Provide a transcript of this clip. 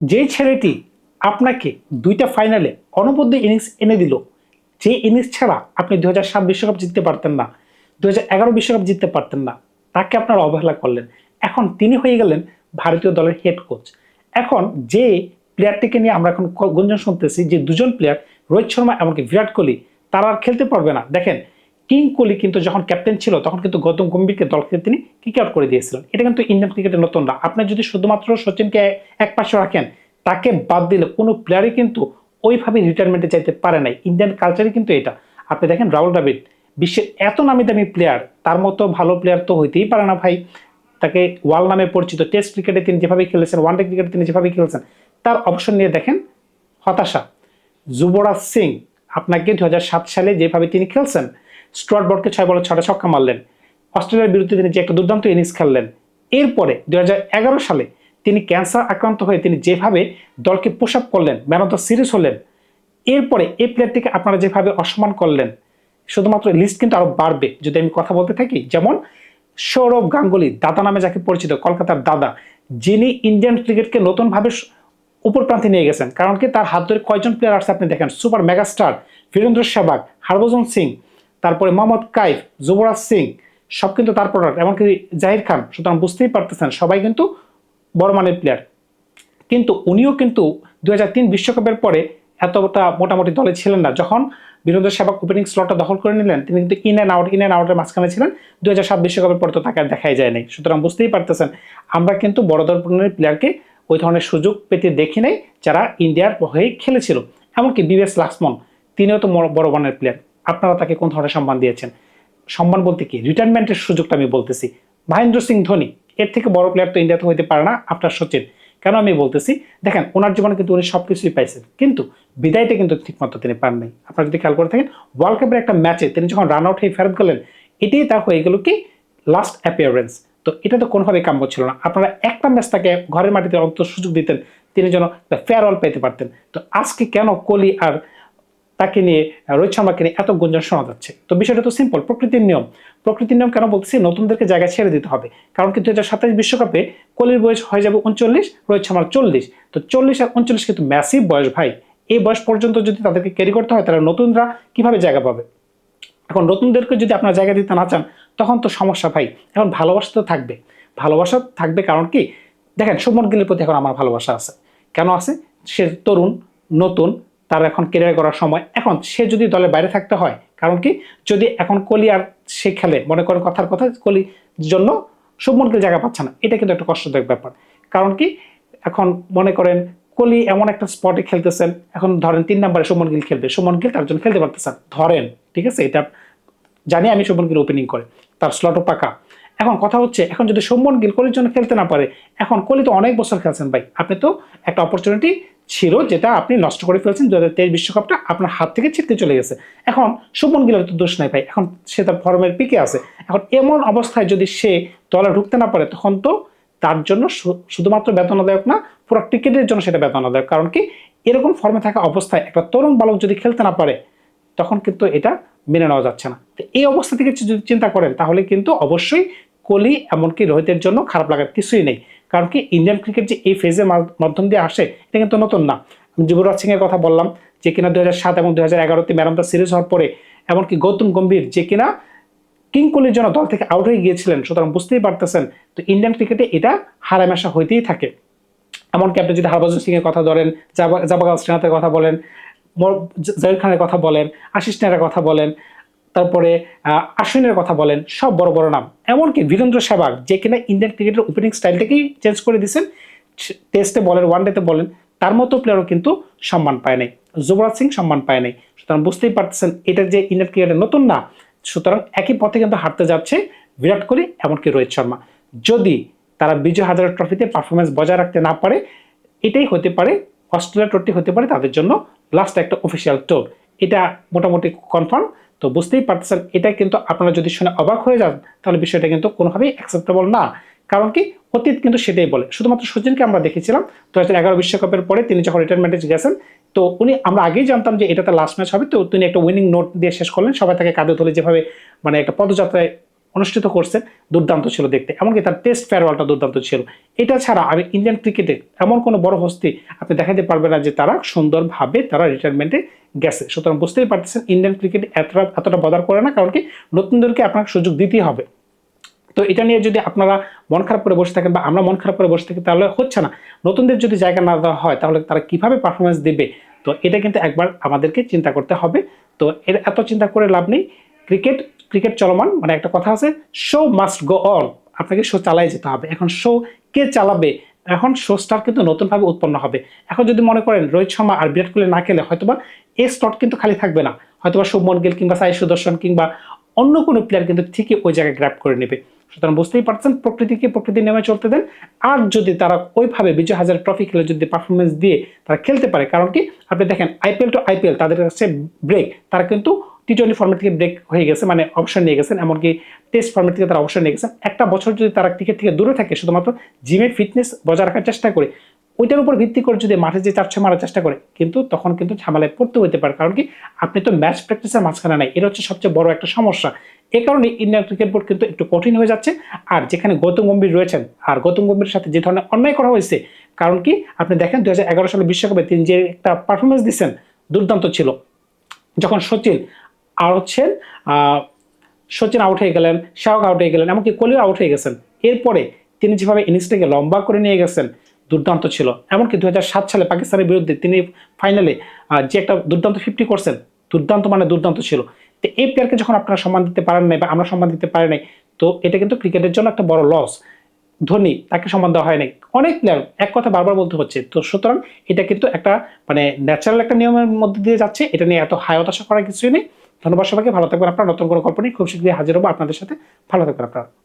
যে ছেলেটি আপনাকে দুইটা ফাইনালে অনবদ্য ইনিংস এনে দিল, যে ইনিংস ছাড়া আপনি দু হাজার সাত বিশ্বকাপ জিততে পারতেন না দু হাজার এগারো বিশ্বকাপ জিততে পারতেন না, তাকে আপনারা অবহেলা করলেন। এখন তিনি হয়ে গেলেন ভারতীয় দলের হেড কোচ এখন যে প্লেয়ারটিকে নিয়ে আমরা এখন গুঞ্জন শুনতেছি, যে দুজন প্লেয়ার রোহিত শর্মা এমনকি বিরাট কোহলি, তারা আর খেলতে পারবে না। দেখেন কিং কোহলি কিন্তু যখন ক্যাপ্টেন ছিল, তখন কিন্তু গৌতম গম্ভীরকে দলকে তিনি কিক আউট করে দিয়েছিলেন। এটা কিন্তু ইন্ডিয়ান ক্রিকেটের নতুন না আপনি যদি শুধুমাত্র সচিনকে এক পাশে রাখেন, তাকে বাদ দিলে কোনো প্লেয়ারই কিন্তু ওইভাবে রিটায়ারমেন্টে চাইতে পারে নাই। ইন্ডিয়ান কালচারে কিন্তু এটা। আপনি দেখেন রাহুল দ্রাবিড, বিশ্বের এত নামি দামি প্লেয়ার তার মতো ভালো প্লেয়ার তো হইতেই পারে না ভাই। তাকে ওয়ার্ল্ড নামে পরিচিত টেস্ট ক্রিকেটে তিনি যেভাবে খেলেছেন ওয়ানডে ক্রিকেটে তিনি যেভাবে খেলেছেন, তার অবসর নিয়ে দেখেন হতাশা। যুবরাজ সিং, আপনাকে দু হাজার সাত সালে যেভাবে তিনি খেলছেন স্টুয়ার্ট বর্ডকে ছয় বলে ছটা ছক্কা মারলেন। অস্ট্রেলিয়ার বিরুদ্ধে তিনি যে একটা দুর্দান্ত ইনিংস খেললেন। এরপরে দুই হাজার এগারো সালে তিনি ক্যান্সার আক্রান্ত হয়ে তিনি যেভাবে দলকে পোষ আপ করলেন ম্যান অফ দ্য সিরিজ হলেন, এরপরে এই প্লেয়ারটিকে আপনারা যেভাবে অসম্মান করলেন, শুধুমাত্র লিস্ট কিন্তু আরও বাড়বে। যদি আমি কথা বলতে থাকি, যেমন সৌরভ গাঙ্গুলি, দাদা নামে যাকে পরিচিত, কলকাতার দাদা, যিনি ইন্ডিয়ান ক্রিকেটকে নতুনভাবে উপর প্রান্তে নিয়ে গেছেন। কারণ কি, তার হাত ধরে কয়জন প্লেয়ার আসছে আপনি দেখেন? সুপার মেগাস্টার বীরেন্দ্র সেবাগ হরভজন সিং তারপরে মোহাম্মদ কাইফ, যুবরাজ সিং, সব কিন্তু তার প্রোডাক্ট এমনকি জাহির খান, সুতরাং বুঝতেই পারতেছেন, সবাই কিন্তু বড় মানের প্লেয়ার কিন্তু উনিও কিন্তু দু বিশ্বকাপের পরে এতটা মোটামুটি দলে ছিলেন না। যখন বীরেন্দ্র সেবাগ ওপেনিং স্লটটা দখল করে নিলেন, তিনি কিন্তু in and out in and আউটের মাঝখানে ছিলেন। দু হাজার সাত বিশ্বকাপের পরে তো তাকে দেখাই যায় নাই। সুতরাং বুঝতেই পারতেছেন, আমরা কিন্তু বড় ধরনের প্লেয়ারকে ওই ধরনের সুযোগ পেতে দেখি নাই, যারা ইন্ডিয়ার হয়ে খেলেছিল। এমনকি বিবেস লাক্সমন, তিনিও তো বড়- বড় মানের প্লেয়ার আপনারা তাকে কোন ধরনের সম্মান দিয়েছেন? সম্মান বলতে কি? রিটায়ারমেন্টের সুযোগটা আমি বলতেছি। মহেন্দ্র সিং ধোনি, এর থেকে বড় প্লেয়ার তো ইন্ডিয়াতে হইতে পারে না, আপনার সচিন কেন আমি বলতেছি? দেখেন, ওনার জীবনে কিন্তু উনি সব কিছুই পাইছেন। কিন্তু বিদায়টা কিন্তু ঠিকমতো তিনি পান নাই। আপনারা যদি খেয়াল করে থাকেন ওয়ার্ল্ড কাপের একটা ম্যাচে তিনি যখন রান আউট হয়ে ফেরত গেলেন, এটাই তার হয়ে গেল কি? লাস্ট অ্যাপিয়ারেন্স তো এটা তো কোনোভাবেই কাম্য ছিল না। আপনারা একটা ম্যাচ তাকে ঘরের মাটিতে অন্তত সুযোগ দিতেন, তিনি যেন ফেয়ারওয়েল পেতে পারতেন। তো আজকে কেন কোহলি আর তাকে নিয়ে রোহিত শর্মাকে নিয়ে এত গুঞ্জন শোনা যাচ্ছে। তো বিষয়টা তো সিম্পল প্রকৃতির নিয়ম। প্রকৃতির নিয়ম কেন বলতেছি? নতুনদেরকে জায়গা ছেড়ে দিতে হবে। কারণ কি দু হাজার সাতাশ বিশ্বকাপে কোহলির বয়স হয়ে যাবে উনচল্লিশ রোহিত শর্মার চল্লিশ। তো চল্লিশ আর উনচল্লিশ কিন্তু ম্যাসিভ বয়স ভাই। এই বয়স পর্যন্ত যদি তাদেরকে ক্যারি করতে হয়, তাহলে নতুনরা কীভাবে জায়গা পাবে? এখন নতুনদেরকে যদি আপনার জায়গা দিতে না চান, তখন তো সমস্যা ভাই। এখন ভালোবাসা তো থাকবে। ভালোবাসা থাকবে কারণ কি? দেখেন, সুমন গিলের প্রতি এখন আমার ভালোবাসা আছে। কেন আছে? সে তরুণ, নতুন তার এখন কেরিয়ার করার সময়। এখন সে যদি দলের বাইরে থাকতে হয়, কারণ কি? যদি এখন কলি আর সে খেলে, মনে করেন কথার কথা কলির জন্য শুভমন জায়গা পাচ্ছে না। এটা কিন্তু একটা কষ্টদায়ক ব্যাপার। কারণ কি? এখন মনে করেন কোহলি এমন একটা স্পটে খেলতেছেন, এখন ধরেন তিন নম্বরে সুমন গিল খেলবে। সুমন গিল তার জন্য খেলতে পারতেছেন ধরেন, ঠিক আছে? এটা জানি আমি সুমন গিল ওপেনিং করে, তার স্লটও পাকা। এখন কথা হচ্ছে, এখন যদি সুমন গিল কোহলির জন্য খেলতে না পারে, এখন কোহলি তো অনেক বছর খেলছেন ভাই। আপনি তো একটা অপরচুনিটি ছিল যেটা আপনি নষ্ট করে ফেলছেন দু হাজার তেইশ বিশ্বকাপটা আপনার হাত থেকে ছিটকে চলে গেছে। এখন সুমন গিলের তো দোষ নাই ভাই, এখন সে তার ফর্মের পিকে আছে। এখন এমন অবস্থায় যদি সে দলে ঢুকতে না পারে, তখন তো তার জন্য শুধুমাত্র বেতনাদায়ক না, পুরো ক্রিকেটের জন্য সেটা বেতনাদায়ক কারণ কি এরকম ফর্মে থাকা অবস্থায় একটা তরুণ বালক যদি খেলতে না পারে, তখন কিন্তু এটা মেনে নেওয়া যাচ্ছে না। তো এই অবস্থা থেকে যদি চিন্তা করেন, তাহলে কিন্তু অবশ্যই কোহলি এমনকি রোহিতের জন্য খারাপ লাগার কিছুই নেই। কারণ কি ইন্ডিয়ান ক্রিকেট যে এই ফেজের মাধ্যম দিয়ে আসে, এটা কিন্তু নতুন না। আমি যুবরাজ সিং এর কথা বললাম, যে কিনা দু সাত এবং দু হাজার এগারোতে দ্য সিরিজ হওয়ার পরে, এমনকি গৌতম গম্ভীর যে কিনা কিং কোহলির জন্য দল থেকে আউট হয়ে গিয়েছিলেন, সুতরাং বুঝতেই পারতেছেন, তো ইন্ডিয়ান ক্রিকেটে এটা হারামেশা হইতেই থাকে। এমনকি আপনি যদি হরভজন সিং এর কথা ধরেন, জাবা- জাবাগাল শ্রীনাথের কথা বলেন জাহির খানের কথা বলেন, আশিস নেহরার কথা বলেন তারপরে আশ্বিনের কথা বলেন, সব বড় বড় নাম। এমনকি বীরেন্দ্র সেবাগ যে কিনা ইন্ডিয়ান ক্রিকেটের ওপেনিং স্টাইলটাকেই চেঞ্জ করে দিয়েছেন টেস্টে বলেন ওয়ান ওয়ানডেতে বলেন, তার মতো প্লেয়ারও কিন্তু সম্মান পায় নাই। যুবরাজ সিং সম্মান পায় নাই। সুতরাং বুঝতেই পারতেছেন, এটা যে ইন্ডিয়ান ক্রিকেটে নতুন না, সুতরাং একই পথে কিন্তু হাঁটতে যাচ্ছে বিরাট কোহলি, এমনকি রোহিত শর্মা। যদি তারা বিজয় হাজার ট্রফিতে পারফরমেন্স বজায় রাখতে না পারে, এটাই হতে পারে, অস্ট্রেলিয়া টোরটি হতে পারে তাদের জন্য লাস্ট একটা অফিসিয়াল টোর এটা মোটামুটি কনফার্ম তো বুঝতেই পারতেছেন এটা কিন্তু আপনারা যদি শুনে অবাক হয়ে যান, তাহলে বিষয়টা কিন্তু কোনোভাবেই অ্যাকসেপ্টেবল না। কারণ কি? অতীত কিন্তু সেটাই বলে। শুধুমাত্র সচিনকে আমরা দেখেছিলাম, দু হাজার এগারো বিশ্বকাপের পরে তিনি যখন রিটায়ারমেন্টে গেছেন, তো উনি, আমরা আগেই জানতাম যে এটাতে লাস্ট ম্যাচ হবে, তো তিনি একটা উইনিং নোট দিয়ে শেষ করলেন। সবাই তাকে কাঁধে তুলে যেভাবে মানে একটা পদযাত্রায় অনুষ্ঠিত করছেন, দুর্দান্ত ছিল দেখতে। এমনকি তার টেস্ট ফেয়ারওয়ালটা দুর্দান্ত ছিল। এটা ছাড়া আমি ইন্ডিয়ান ক্রিকেটে এমন কোনো বড় হস্তি আপনি দেখাতে পারবেন না যে তারা সুন্দরভাবে তারা রিটায়ারমেন্টে গেছে। সুতরাং বুঝতেই পারতেছেন ইন্ডিয়ান ক্রিকেট এতটা এতটা বদার করে না, কারণ কি নতুনদেরকে আপনাকে সুযোগ দিতেই হবে। তো এটা নিয়ে যদি আপনারা মন খারাপ করে বসে থাকেন বা আমরা মন খারাপ করে বসে থাকি, তাহলে হচ্ছে না। নতুনদের যদি জায়গা না দেওয়া হয়, তাহলে তারা কীভাবে পারফরমেন্স দেবে? তো এটা কিন্তু একবার আমাদেরকে চিন্তা করতে হবে। তো এর এত চিন্তা করে লাভ নেই। ক্রিকেট ক্রিকেট চলমান মানে একটা কথা আছে শো মাস্ট গো অন আপনাকে শো চালাই যেতে হবে। এখন শো কে চালাবে? এখন শো স্টার কিন্তু নতুনভাবে উৎপন্ন হবে। এখন যদি মনে করেন রোহিত শর্মা আর বিরাট কোহলি না খেলে, হয়তোবা এই স্টট কিন্তু খালি থাকবে না। হয়তোবা শুভমন গিল কিংবা সাই সুদর্শন কিংবা অন্য কোনো প্লেয়ার কিন্তু ঠিকই ওই জায়গায় গ্র্যাপ করে নেবে। সুতরাং বুঝতেই পারছেন, প্রকৃতিকে প্রকৃতি নেমে চলতে দেন। আর যদি তারা ওইভাবে বিজয় হাজার ট্রফি খেলে যদি পারফরমেন্স দিয়ে তারা খেলতে পারে, কারণ কি? আপনি দেখেন আইপিএল টু আইপিএল তাদের কাছে ব্রেক তারা কিন্তু টি টোয়েন্টি ফর্মেট থেকে ব্রেক হয়ে গেছে মানে অবসর নিয়ে গেছেন, এমনকি টেস্ট ফর্মেট থেকে তারা অবসর নিয়ে গেছেন। একটা বছর যদি তারা ক্রিকেট থেকে দূরে থাকে, শুধুমাত্র জিমের ফিটনেস বজায় রাখার চেষ্টা করে, ওইটার উপর ভিত্তি করে যদি মাঠে যে চারশো মারার চেষ্টা করে, কিন্তু তখন কিন্তু ঝামেলায় পড়তে হতে পারে। কারণ কি, আপনি তো ম্যাচ প্র্যাকটিসের মাঝখানে নাই এটা হচ্ছে সবচেয়ে বড় একটা সমস্যা। এ কারণে ইন্ডিয়ান ক্রিকেট বোর্ড কিন্তু একটু কঠিন হয়ে যাচ্ছে। আর যেখানে গৌতম গম্ভীর রয়েছেন, আর গৌতম গম্ভীরের সাথে যে ধরনের অন্যায় করা হয়েছে, কারণ কি, আপনি দেখেন দু হাজার এগারো সালে বিশ্বকাপে তিনি যে একটা পারফরমেন্স দিচ্ছেন, দুর্দান্ত ছিল। যখন সচিন আর হচ্ছেন সচিন আউট হয়ে গেলেন, শাহক আউট হয়ে গেলেন, এমনকি কোহলিও আউট হয়ে গেছেন। এরপরে তিনি যেভাবে ইনিংসটাকে লম্বা করে নিয়ে গেছেন, দুর্দান্ত ছিল। এমনকি দু সাত সালে পাকিস্তানের বিরুদ্ধে তিনি ফাইনালে যে একটা দুর্দান্ত ফিফটি করছেন, দুর্দান্ত মানে দুর্দান্ত ছিল। তো এই প্লেয়ারকে যখন আপনারা সম্মান দিতে পারেন নাই বা আমরা সম্মান দিতে পারি নাই, তো এটা কিন্তু ক্রিকেটের জন্য একটা বড় লস ধোনি তাকে সম্মান দেওয়া হয় নাই। অনেক প্লেয়ার এক কথা বারবার বলতে হচ্ছে, তো সুতরাং এটা কিন্তু একটা মানে ন্যাচারাল একটা নিয়মের মধ্যে দিয়ে যাচ্ছে, এটা নিয়ে এত হায় হতাশা করার কিছুই নেই। ধন্যবাদ সবাইকে, ভালো থাকবেন আপনার। নতুন কোনো গল্প নিয়ে খুব শীঘ্রই হাজির হব আপনাদের সাথে। ভালো থাকবেন আপনারা।